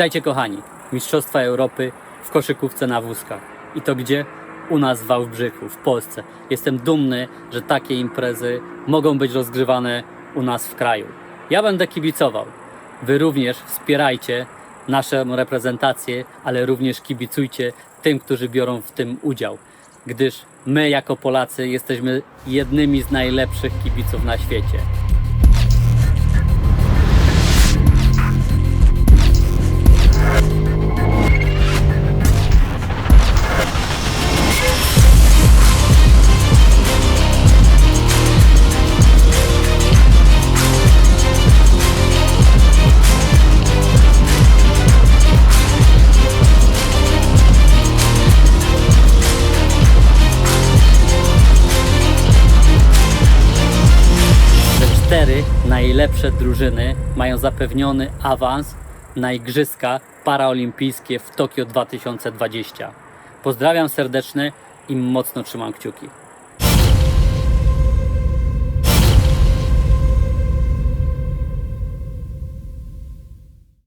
Witajcie kochani, Mistrzostwa Europy w koszykówce na wózkach. I to gdzie? U nas w Wałbrzychu, w Polsce. Jestem dumny, że takie imprezy mogą być rozgrywane u nas w kraju. Ja będę kibicował. Wy również wspierajcie naszą reprezentację, ale również kibicujcie tym, którzy biorą w tym udział. Gdyż my jako Polacy jesteśmy jednymi z najlepszych kibiców na świecie. Cztery najlepsze drużyny mają zapewniony awans na Igrzyska Paraolimpijskie w Tokio 2020. Pozdrawiam serdecznie i mocno trzymam kciuki.